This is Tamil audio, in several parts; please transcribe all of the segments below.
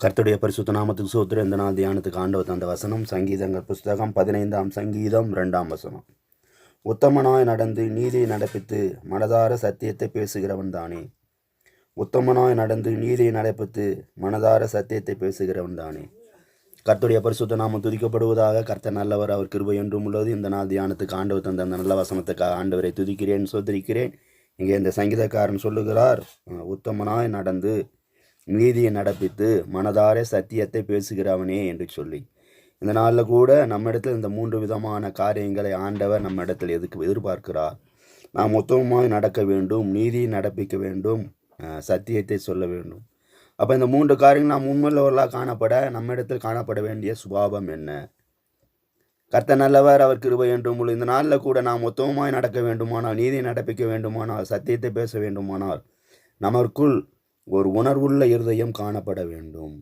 கர்த்தருடைய பரிசுத்த நாமத்துக்கு சோத்திர இந்த நாள் தியானத்துக்கு ஆண்டவர் தந்த வசனம் சங்கீதங்கள் புஸ்தகம் பதினைந்தாம் சங்கீதம் ரெண்டாம் வசனம். உத்தமனாய் நடந்து நீதியை நடப்பித்து மனதார சத்தியத்தை பேசுகிறவன் தானே. உத்தமனாய் நடந்து நீதியை நடப்பித்து மனதார சத்தியத்தை பேசுகிறவன் தானே. கர்த்தருடைய பரிசுத்த நாமம் துதிக்கப்படுவதாக கர்த்தர் நல்லவர் அவர் கிருபை என்றும் உள்ளது. இந்த நாள் தியானத்துக்கு ஆண்டவர் தந்த அந்த நல்ல வசனத்துக்காக ஆண்டவரை துதிக்கிறேன் சோதரிக்கிறேன் இங்கே இந்த சங்கீதக்காரன் சொல்லுகிறார் உத்தமனாய் நடந்து நீதியை நடப்பித்து மனதார சத்தியத்தை பேசுகிறவனே என்று சொல்லி. இந்த நாளில் கூட நம்ம இடத்துல இந்த மூன்று விதமான காரியங்களை ஆண்டவர் நம்ம இடத்தில் எதுக்கு எதிர்பார்க்கிறார்? நாம் மொத்தமாக நடக்க வேண்டும் நீதியை நடப்பிக்க வேண்டும் சத்தியத்தை சொல்ல வேண்டும். அப்போ இந்த மூன்று காரியங்கள் நாம் உண்மையுள்ளவர்களாக காணப்பட நம்ம இடத்தில் காணப்பட வேண்டிய சுபாவம் என்ன? கர்த்த நல்லவர் அவர் கிருபை என்றும் இந்த நாளில் கூட நாம் மொத்தமாக நடக்க வேண்டுமானால் நீதியை நடப்பிக்க வேண்டுமானால் சத்தியத்தை பேச வேண்டுமானால் நமக்குள் ஒரு உணர்வுள்ள இருதயம் காணப்பட வேண்டும்.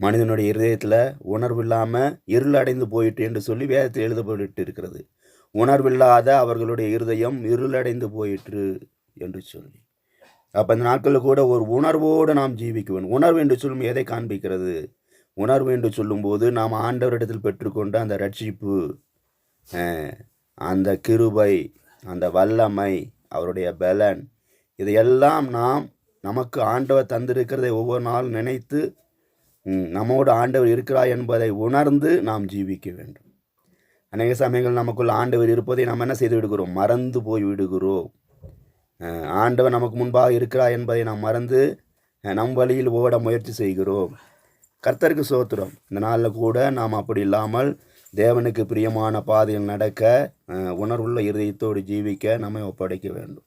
மனிதனுடைய இருதயத்தில் உணர்வு இல்லாமல் இருள் அடைந்து போயிட்டு என்று சொல்லி வேதத்தில் எழுதப்பட்டு இருக்கிறது உணர்வில்லாத அவர்களுடைய இருதயம் இருளடைந்து போயிற்று என்று சொல்லி. அப்போ இந்த நாட்களில் கூட ஒரு உணர்வோடு நாம் ஜீவிக்க வேண்டும். உணர்வு என்று சொல்லும் எதை காண்பிக்கிறது? உணர்வு என்று சொல்லும்போது நாம் ஆண்டவரிடத்தில் பெற்றுக்கொண்ட அந்த ரட்சிப்பு அந்த கிருபை அந்த வல்லமை அவருடைய பலன் இதையெல்லாம் நாம் நமக்கு ஆண்டவர் தந்திருக்கிறதை ஒவ்வொரு நாளும் நினைத்து நம்மோடு ஆண்டவர் இருக்கிறார் என்பதை உணர்ந்து நாம் ஜீவிக்க வேண்டும். அநேக சமயங்கள் நமக்குள் ஆண்டவர் இருப்பதை நாம் என்ன செய்து விடுகிறோம்? மறந்து போய் விடுகிறோம். ஆண்டவர் நமக்கு முன்பாக இருக்கிறார் என்பதை நாம் மறந்து நம் வழியில் ஓட முயற்சி செய்கிறோம். கர்த்தருக்கு சோத்திரம். இந்த நாளில் கூட நாம் அப்படி இல்லாமல் தேவனுக்கு பிரியமான பாதையில் நடக்க உணர்வுள்ள இருதயத்தோடு ஜீவிக்க நம்மை ஒப்படைக்க வேண்டும்.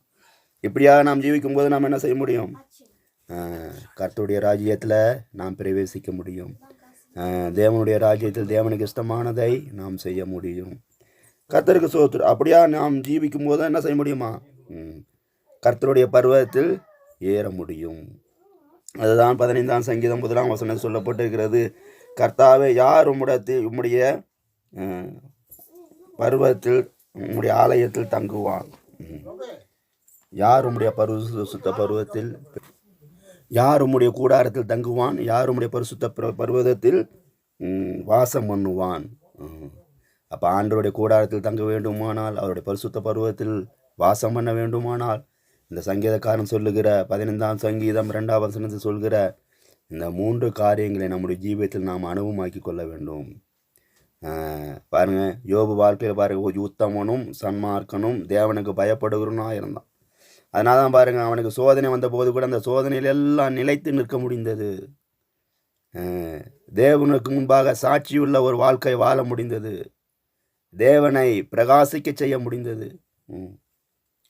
இப்படியாக நாம் ஜீவிக்கும் போது நாம் என்ன செய்ய முடியும்? கர்த்தருடைய ராஜ்யத்தில் நாம் பிரவேசிக்க முடியும். தேவனுடைய ராஜ்யத்தில் தேவனுக்கு இஷ்டமானதை நாம் செய்ய முடியும். கர்த்தருக்கு சோத்திர அப்படியா நாம் ஜீவிக்கும் போது என்ன செய்ய முடியுமா? கர்த்தருடைய பருவத்தில் ஏற முடியும். அதுதான் பதினைந்தாம் சங்கீதம் முதலாம் வசனம் சொல்லப்பட்டிருக்கிறது. கர்த்தாவே யார் உம்முடத்தில் உம்முடைய பருவத்தில் உம்முடைய ஆலயத்தில் தங்குவான் யார் உம்முடைய பரிசுத்த பருவத்தில் யார் உம்முடைய கூடாரத்தில் தங்குவான்? யார் உம்முடைய பரிசுத்த பரு- பர்வதத்தில் வாசம் பண்ணுவான்? அப்போ ஆண்டருடைய கூடாரத்தில் தங்க வேண்டுமானால் அவருடைய பரிசுத்த பருவத்தில் வாசம் பண்ண வேண்டுமானால் இந்த சங்கீதக்காரன் சொல்லுகிற பதினைந்தாம் சங்கீதம் ரெண்டாம் வசனத்தில் சொல்கிற இந்த மூன்று காரியங்களை நம்முடைய ஜீவியத்தில் நாம் அனுபவமாக்கி கொள்ள வேண்டும். பாருங்கள் பாருங்க யோபு வாழ்க்கையில் பாருங்கள் உத்தமனும் சன்மார்க்கனும் தேவனுக்கு பயப்படுகிறனா இருந்தான் அதனால தான் பாருங்கள் அவனுக்கு சோதனை வந்த போது கூட அந்த சோதனையில் எல்லாம் நிலைத்து நிற்க முடிந்தது. தேவனுக்கு முன்பாக சாட்சியுள்ள ஒரு வாழ்க்கை வாழ முடிந்தது. தேவனை பிரகாசிக்க செய்ய முடிந்தது. ம்.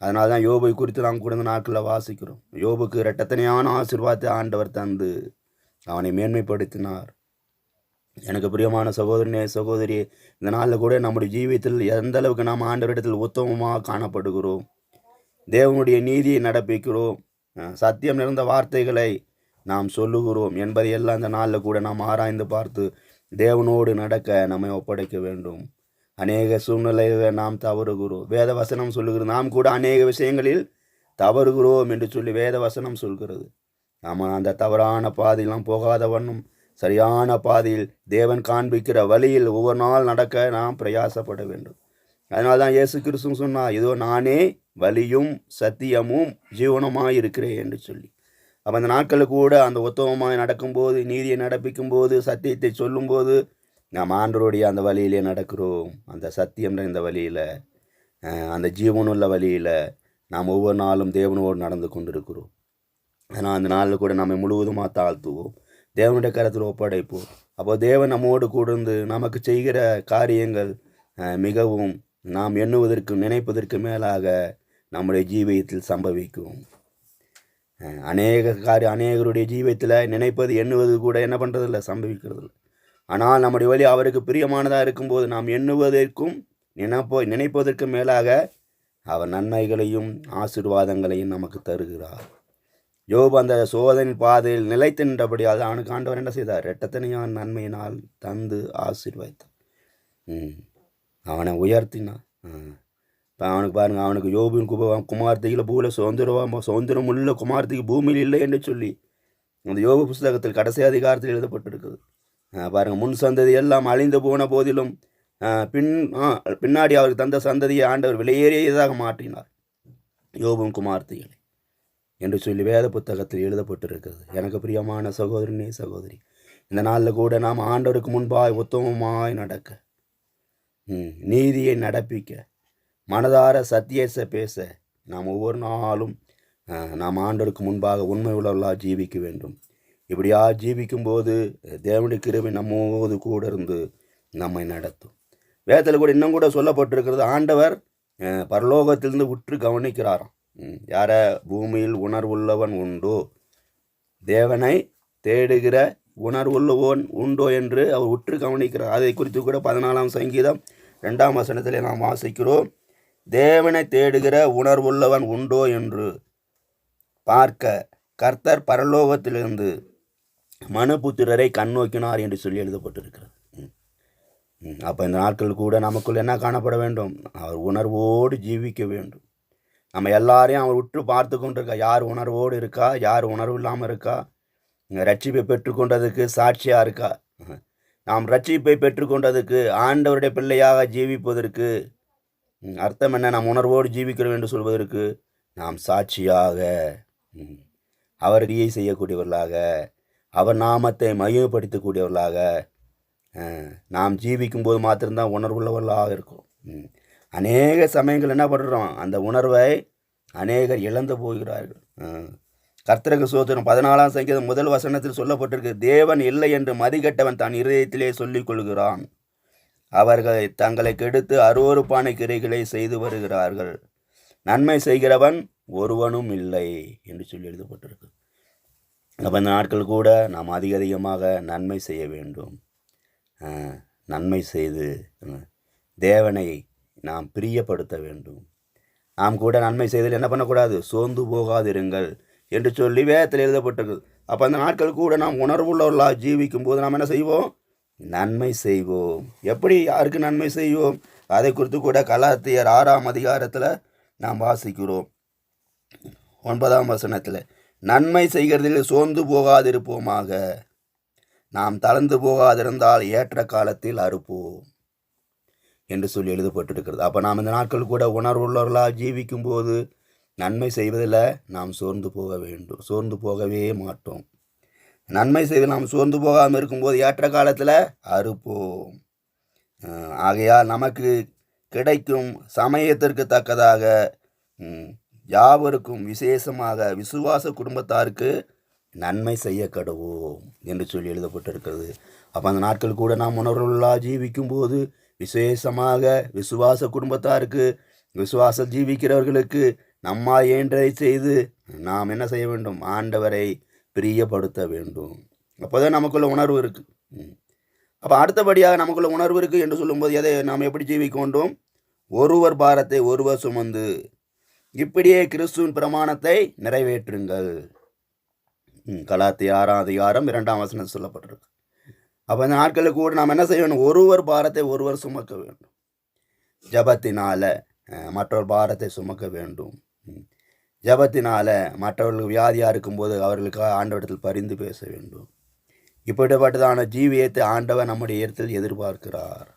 அதனால தான் யோபை குறித்து நாம் கூட நாட்களில் வாசிக்கிறோம். யோபுக்கு இரட்டத்தனையான ஆசிர்வாதத்தை ஆண்டவர் தந்து அவனை மேன்மைப்படுத்தினார். எனக்கு பிரியமான சகோதரனே சகோதரி இந்த நாளில் கூட நம்முடைய ஜீவியத்தில் எந்த அளவுக்கு நாம் ஆண்டவரிடத்தில் உத்தமமாக காணப்படுகிறோம். தேவனுடைய நீதியை நடப்பிக்கிறோம். சத்தியம் நிறைந்த வார்த்தைகளை நாம் சொல்லுகிறோம் என்பதையெல்லாம் இந்த நாளில் கூட நாம் ஆராய்ந்து பார்த்து தேவனோடு நடக்க நம்மை ஒப்படைக்க வேண்டும். அநேக சூழ்நிலைகளை நாம் தவறுகிறோம். வேத வசனம் சொல்லுகிறது நாம் கூட அநேக விஷயங்களில் தவறுகிறோம் என்று சொல்லி வேத வசனம் சொல்கிறது. நாம் அந்த தவறான பாதையெல்லாம் போகாத வண்ணம் சரியான பாதையில் தேவன் காண்பிக்கிற வழியில் ஒவ்வொரு நாள் நடக்க நாம் பிரயாசப்பட வேண்டும். அதனால தான் இயேசு கிறிஸ்து சொன்னால் இதோ நானே வழியும் சத்தியமும் ஜீவனமாக இருக்கிறேன் என்று சொல்லி. அப்போ அந்த நாட்களில் கூட அந்த உத்தமமாக நடக்கும்போது நீதியை நடப்பிக்கும்போது சத்தியத்தை சொல்லும்போது நாம் ஆண்டருடைய அந்த வழியிலே நடக்கிறோம். அந்த சத்தியம் இந்த வழியில் அந்த ஜீவனுள்ள வழியில் நாம் ஒவ்வொரு நாளும் தேவனோடு நடந்து கொண்டிருக்கிறோம். ஆனால் அந்த நாளில் கூட நம்மை முழுவதுமாக தாழ்த்துவோம். தேவனுடைய கரத்தில் ஒப்படைப்போம். அப்போ தேவன் நம்மோடு கூடந்து நமக்கு செய்கிற காரியங்கள் மிகவும் நாம் எண்ணுவதற்கும் நினைப்பதற்கு மேலாக நம்முடைய ஜீவியத்தில் சம்பவிக்கும். அநேக காரிய அநேகருடைய ஜீவியத்தில் நினைப்பது எண்ணுவது கூட என்ன பண்ணுறதில்ல சம்பவிக்கிறதில்ல. ஆனால் நம்முடைய வழி அவருக்கு பிரியமானதாக இருக்கும்போது நாம் எண்ணுவதற்கும் நினைப்போ நினைப்பதற்கு மேலாக அவர் நன்மைகளையும் ஆசீர்வாதங்களையும் நமக்கு தருகிறார். யோபு அந்த சோதனை பாதையில் நிலைத்து நின்றபடியால் அவனுக்கு ஆண்டவர் என்ன செய்தார்? ரெட்டத்தனையான நன்மையினால் தந்து ஆசீர்வாதித்தார். ம். அவனை உயர்த்தினான் இப்போ அவனுக்கு பாருங்க அவனுக்கு யோபின் குபவான் குமார்த்திகளை பூவில் சுதந்திரம் சுதந்திரம் உள்ள குமார்த்திக்கு பூமியில் இல்லை என்று சொல்லி அந்த யோக புஸ்தகத்தில் கடைசி அதிகாரத்தில் எழுதப்பட்டிருக்குது. பாருங்கள் முன் சந்ததி எல்லாம் அழிந்து போன போதிலும் பின் ஆ, பின்னாடி அவருக்கு தந்த சந்ததியை ஆண்டவர் விலையேறியதாக மாற்றினார் யோபும் குமார்த்திகளை என்று சொல்லி வேத புத்தகத்தில் எழுதப்பட்டிருக்கிறது. எனக்கு பிரியமான சகோதரனே சகோதரி இந்த நாளில் கூட நாம் ஆண்டவருக்கு முன்பாய் உத்தமமாய் நடக்க ம், நீதியை நடப்பிக்க மனதார சத்தியச பேச நாம் ஒவ்வொரு நாளும் நாம் ஆண்டவருக்கு முன்பாக உண்மை உள்ளவர்களாக ஜீவிக்க வேண்டும். இப்படியா ஜீவிக்கும்போது தேவனுடைய கிருபை நம்மோடு கூட இருந்து நம்மை நடத்தும். வேதத்தில் கூட இன்னும் கூட சொல்லப்பட்டிருக்கிறது ஆண்டவர் பரலோகத்திலிருந்து உற்று கவனிக்கிறாராம். யார? பூமியில் உணர்வுள்ளவன் உண்டோ? தேவனை தேடுகிற உணர்வுள்ளவன் உண்டோ என்று அவர் உற்று கவனிக்கிறார். அதை குறித்து கூட பதினாலாம் சங்கீதம் ரெண்டாம் வசனத்தில் நாம் வாசிக்கிறோம். தேவனை தேடுகிற உணர்வுள்ளவன் உண்டோ என்று பார்க்க கர்த்தர் பரலோகத்திலிருந்து மனுபுத்திரரை கண்ணோக்கினார் என்று சொல்லி எழுதப்பட்டிருக்கிறது. ம். ம். அப்போ இந்த நாட்கள் கூட நமக்குள் என்ன காணப்பட வேண்டும்? அவர் உணர்வோடு ஜீவிக்க வேண்டும். நம்ம எல்லாரையும் அவர் உற்று பார்த்து கொண்டிருக்கா. யார் உணர்வோடு இருக்கா? யார் உணர்வு இல்லாமல் இருக்கா? ரட்சிப்பை பெற்றுக்கொண்டதுக்கு சாட்சியாக இருக்கா? நாம் ரட்சிப்பை பெற்றுக்கொண்டதுக்கு ஆண்டவருடைய பிள்ளையாக ஜீவிப்பதற்கு அர்த்தம் என்ன? நாம் உணர்வோடு ஜீவிக்கிறோம் என்று சொல்வதற்கு நாம் சாட்சியாக ம், அவர் கிரியை செய்யக்கூடியவர்களாக அவர் நாமத்தை மையப்படுத்தக்கூடியவர்களாக நாம் ஜீவிக்கும் போது மாத்திரம்தான் உணர்வுள்ளவர்களாக இருக்கும். ம். அநேக சமயங்கள் என்ன பண்ணுறோம் அந்த உணர்வை அநேகர் இழந்து போகிறார்கள். கர்த்தரக கர்த்தருக்கு சோதனம் பதினாலாம் சங்கீதம் முதல் வசனத்தில் சொல்லப்பட்டிருக்கு தேவன் இல்லை என்று மதிகட்டவன் தான் இருதயத்திலே சொல்லிக் கொள்கிறான் அவர்கள் தங்களை கெடுத்து அருவருப்பான கிரைகளை செய்து வருகிறார்கள். நன்மை செய்கிறவன் ஒருவனும் இல்லை என்று சொல்லி எழுதப்பட்டிருக்கு. அப்போ இந்த நாட்கள் கூட நாம் அதிக அதிகமாக நன்மை செய்ய வேண்டும். நன்மை செய்து தேவனை நாம் பிரியப்படுத்த வேண்டும். நாம் கூட நன்மை செய்தல் என்ன பண்ணக்கூடாது? சோர்ந்து போகாதிருங்கள் என்று சொல்லி வேதத்தில் எழுதப்பட்டிருக்கு. அப்போ அந்த நாட்கள் கூட நாம் உணர்வுள்ளவர்களாக ஜீவிக்கும் போது நாம் என்ன செய்வோம்? நன்மை செய்வோம். எப்படி யாருக்கு நன்மை செய்வோம்? அதை குறித்து கூட கலாத்தியர் ஆறாம் அதிகாரத்தில் நாம் வாசிக்கிறோம். ஒன்பதாம் வசனத்தில் நன்மை செய்கிறதில் சோர்ந்து போகாதிருப்போமாக. நாம் தளர்ந்து போகாதிருந்தால் ஏற்ற காலத்தில் அறுப்போம் என்று சொல்லி எழுதப்பட்டிருக்கிறது. அப்போ நாம் இந்த நாட்கள் கூட உணர்வுள்ளவர்களாக ஜீவிக்கும் போது நன்மை செய்வதில் நாம் சோர்ந்து போக வேண்டும். சோர்ந்து போகவே மாட்டோம். நன்மை செய்து நாம் சோர்ந்து போகாமல் இருக்கும்போது ஏற்ற காலத்தில் அறுப்போம். ஆகையால் நமக்கு கிடைக்கும் சமயத்திற்கு தக்கதாக யாவருக்கும் விசேஷமாக விசுவாச குடும்பத்தாருக்கு நன்மை செய்ய கடவோம் என்று சொல்லி எழுதப்பட்டிருக்கிறது. அப்போ அந்த நாட்கள் கூட நாம் உணர்வுகளாக ஜீவிக்கும் போது விசேஷமாக விசுவாச குடும்பத்தாருக்கு விசுவாச ஜீவிக்கிறவர்களுக்கு நம்மா இயன்றதை செய்து நாம் என்ன செய்ய வேண்டும்? ஆண்டவரை பிரியப்படுத்த வேண்டும். அப்போதான் நமக்குள்ள உணர்வு இருக்குது ம். அப்போ அடுத்தபடியாக நமக்குள்ள உணர்வு இருக்குது என்று சொல்லும்போது எதை நாம் எப்படி ஜீவிக்கொண்டோம்? ஒருவர் பாரத்தை ஒருவர் சுமந்து இப்படியே கிறிஸ்துவின் பிரமாணத்தை நிறைவேற்றுங்கள். ம், ஆறாம் அதிகாரம் இரண்டாம் வசனம் சொல்லப்பட்டிருக்கு. அப்போ இந்த நாட்களுக்கு கூட நாம் என்ன செய்ய வேண்டும் ஒருவர் பாரத்தை ஒருவர் சுமக்க வேண்டும். ஜபத்தினால மற்றொரு பாரத்தை சுமக்க வேண்டும். ம். ஜபத்தினால் மற்றவர்களுக்கு வியாதியாக இருக்கும்போது அவர்களுக்காக ஆண்டவரிடத்தில் பரிந்து பேச வேண்டும். இப்படிப்பட்டதான ஜீவியத்தை ஆண்டவர் நம்முடைய இடத்தில் எதிர்பார்க்கிறார்.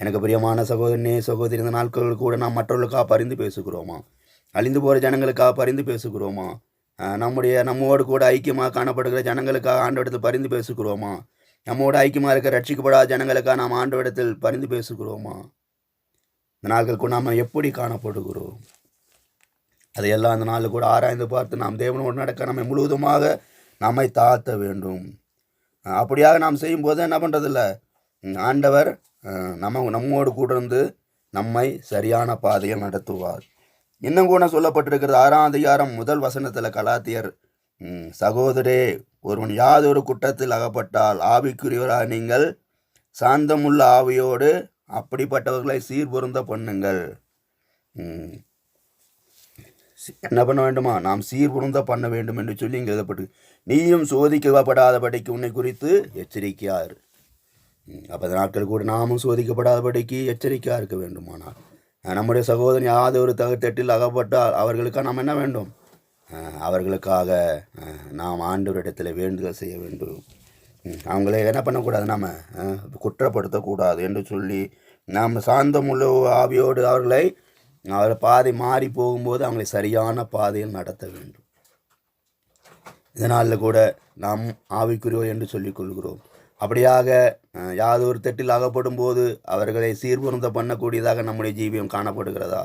எனக்கு பிரியமான சகோதரனே சகோதரி இந்த நாட்கள் கூட நாம் மற்றவர்களுக்காக பரிந்து பேசுகிறோமா? அழிந்து போகிற ஜனங்களுக்காக பரிந்து பேசுகிறோமா? நம்முடைய நம்மோடு கூட ஐக்கியமாக காணப்படுகிற ஜனங்களுக்காக ஆண்டவரிடத்தில் பரிந்து பேசுகிறோமா? நம்மோடு ஐக்கியமாக இருக்க ரட்சிக்கப்படாத ஜனங்களுக்காக நாம் ஆண்டவரிடத்தில் பரிந்து பேசுகிறோமா? இந்த நாட்கள் கூட நாம் எப்படி காணப்படுகிறோம்? அதையெல்லாம் அந்த நாளில் கூட ஆராய்ந்து பார்த்து நாம் தேவனோடு நடக்க நம்மை முழுவதுமாக நம்மை தாழ்த்த வேண்டும். அப்படியாக நாம் செய்யும்போது என்ன பண்ணுறதில்ல ஆண்டவர் நம்ம நம்மோடு கூட இருந்து நம்மை சரியான பாதையில் நடத்துவார். இன்னும் கூட சொல்லப்பட்டிருக்கிறது ஆறாம் அதிகாரம் முதல் வசனத்தில் கலாத்தியர் சகோதரே ஒருவன் யாதொரு குற்றத்தில் அகப்பட்டால் ஆவிக்குரியவராக நீங்கள் சாந்தமுள்ள ஆவியோடு அப்படிப்பட்டவர்களை சீர்பொருந்த பண்ணுங்கள். என்ன பண்ண வேண்டுமா? நாம் சீர்பொருந்த பண்ண வேண்டும் என்று சொல்லி இங்கே எழுதப்பட்டு நீயும் சோதிக்கப்படாதபடிக்கு உன்னை குறித்து எச்சரிக்கையார். அப்போ நாட்கள் கூட நாமும் சோதிக்கப்படாதபடிக்கு எச்சரிக்கையாக இருக்க வேண்டுமானால். நம்முடைய சகோதரன் யாவது ஒரு தகுத்தட்டில் அகப்பட்டால் அவர்களுக்காக நாம் என்ன வேண்டும்? அவர்களுக்காக நாம் ஆண்டவரிடத்தில் வேண்டுதல் செய்ய வேண்டும். ம், அவங்களை என்ன பண்ணக்கூடாது நாம்? குற்றப்படுத்தக்கூடாது என்று சொல்லி நாம் சாந்தமுள்ள ஆவியோடு அவர்களை அவர் பாதை மாறி போகும்போது அவங்களை சரியான பாதையில் நடத்த வேண்டும். இதனால் கூட நாம் ஆவிக்குரியோ என்று சொல்லிக் கொள்கிறோம். அப்படியாக அஹ், யாதொரு தட்டில் அகப்படும் போது அவர்களை சீர்பொருந்த பண்ணக்கூடியதாக நம்முடைய ஜீவியம் காணப்படுகிறதா?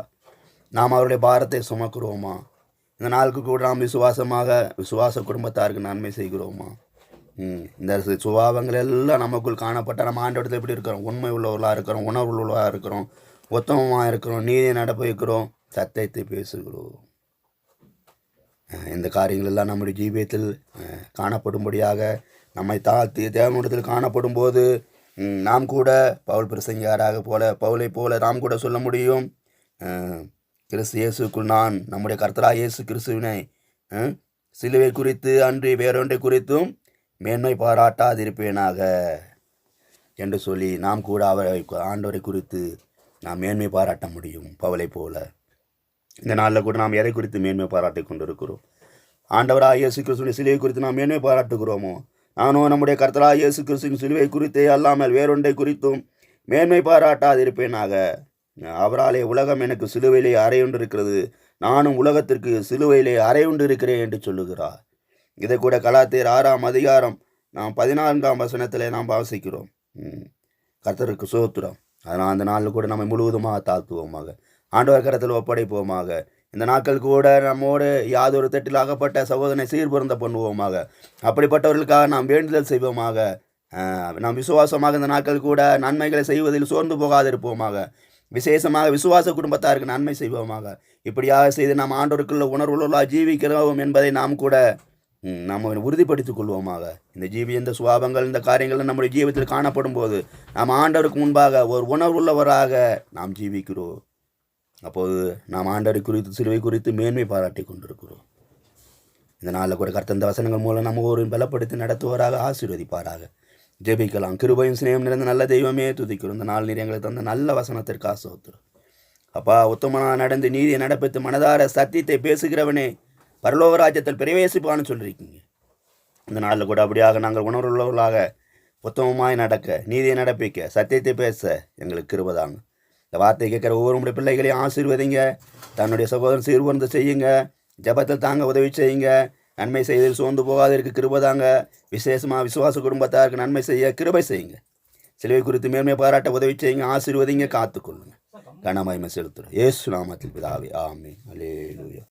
நாம் அவருடைய பாரத்தை சுமக்கிறோமா? இந்த நாளுக்கு கூட நாம் விசுவாசமாக விசுவாச குடும்பத்தாருக்கு நன்மை செய்கிறோமா? இந்த சுபாவங்கள் எல்லாம் நமக்குள் காணப்பட்ட நம்ம ஆண்டவரத்தில் எப்படி இருக்கிறோம்? உண்மை உள்ளவர்களாக இருக்கிறோம்? உணர்வு உள்ளவர்களாக இருக்கிறோம்? உத்தமமாக இருக்கிறோம் நீதியை நடப்பு வைக்கிறோம் சத்தியத்தை பேசுகிறோம். இந்த காரியங்களெல்லாம் நம்முடைய ஜீவியத்தில் காணப்படும்படியாக நம்மை தாழ்த்தி தேவனிடத்தில் காணப்படும் போது நாம் கூட பவுல் பிரசங்கியாராக போல பவுலை போல நாம் கூட சொல்ல முடியும். கிறிஸ்து இயேசுக்குள் நான் நம்முடைய கர்த்தரா இயேசு கிறிஸ்துவினை சிலுவை குறித்து அன்றி வேறொன்றை குறித்தும் மேன்மை பாராட்டாதிருப்பேனாக. என்று சொல்லி நாம் கூட அவரை ஆண்டவரை குறித்து நாம் மேன்மை பாராட்ட முடியும் பவலை போல. இந்த நாளில் கூட நாம் எதை குறித்து மேன்மை பாராட்டி கொண்டிருக்கிறோம்? ஆண்டவராக இயேசு கிறிஸ்துவின் சிலுவை குறித்து நாம் மேன்மை பாராட்டுகிறோமோ? நானும் நம்முடைய கர்த்தராக இயேசு கிறிஸ்துவின் சிலுவை குறித்தே அல்லாமல் வேறொன்றை குறித்தும் மேன்மை பாராட்டாதிருப்பேனாக. அவராலே உலகம் எனக்கு சிலுவையிலே அறையுண்டு இருக்கிறது நானும் உலகத்திற்கு சிலுவையிலே அறையுண்டு இருக்கிறேன் என்று சொல்லுகிறார். இதை கூட கலாத்தேர் ஆறாம் அதிகாரம் நாம் பதினான்காம் வசனத்தில் நாம் வாசிக்கிறோம். கர்த்தருக்கு சோத்திரம். அதனால் அந்த நாளில் கூட நம்மை முழுவதுமாக தாழ்த்துவோமாக. ஆண்டவர் கரத்தில் ஒப்படைப்போமாக. இந்த நாட்கள் கூட நம்மோடு யாதொரு தட்டில் அகப்பட்ட சகோதரனை சீர்பொருந்த பண்ணுவோமாக. அப்படிப்பட்டவர்களுக்காக நாம் வேண்டுதல் செய்வோமாக. நாம் விசுவாசமாக இந்த நாட்கள் கூட நன்மைகளை செய்வதில் சோர்ந்து போகாதிருப்போமாக. விசேஷமாக விசுவாச குடும்பத்தாருக்கு நன்மை செய்வோமாக. இப்படியாக செய்து நாம் ஆண்டோருக்குள்ள உணர்வுள்ள ஜீவிக்கிறோம் என்பதை நாம் கூட நாம் உறுதிப்படுத்திக் கொள்வோமாக. இந்த ஜீவி இந்த சுவாபங்கள் இந்த காரியங்கள் நம்முடைய ஜீவத்தில் காணப்படும் போது நாம் ஆண்டவருக்கு முன்பாக ஒரு உணர்வுள்ளவராக நாம் ஜீவிக்கிறோம். அப்போது நாம் ஆண்டவரை குறித்து சிலுவை குறித்து மேன்மை பாராட்டி கொண்டிருக்கிறோம். இந்த நாளில் கூட கர்த்தந்த வசனங்கள் மூலம் நம்ம ஒரு பலப்படுத்தி நடத்துவராக ஆசீர்வதிப்பாராக. ஜெபிக்கலாம். கிருபையும் சிநேகம் நிறைந்த நல்ல தெய்வமே துதிக்கிறோம். இந்த நாள் நீர் எங்களுக்கு தந்த நல்ல வசனத்திற்கு சோத்திரம் அப்பா உத்தமனாக நடந்து நீதியை நடப்பித்து மனதார சத்தியத்தை பேசுகிறவனே பரலோக ராஜ்யத்தில் பிரவேசிப்பான்னு சொல்லியிருக்கீங்க. இந்த நாளில் கூட அப்படியாக நாங்கள் உணர்வுள்ளவர்களாக உத்தமமாய் நடக்க நீதியை நடப்பிக்க சத்தியத்தை பேச எங்களுக்கு கிருபதாங்க இந்த வார்த்தை கேட்குற ஒவ்வொரு பிள்ளைகளையும் ஆசீர்வதிங்க. தன்னுடைய சகோதரன் சீர்வந்து செய்யுங்க. ஜெபத்தில் தாங்க உதவி செய்யுங்க. நன்மை செய்வதில் சோர்ந்து போகாதற்கு கிருபதாங்க விசேஷமாக விசுவாச குடும்பத்தாருக்கு நன்மை செய்ய கிருபை செய்யுங்க. சிலுவை குறித்து மேன்மை பாராட்ட உதவி செய்யுங்க. ஆசீர்வதிங்க காத்துக்கொள்ளுங்க. கனமயமை செலுத்துகிறோம். ஏசு நாமத்தில் பிதாவே. ஆமே அலேலுயா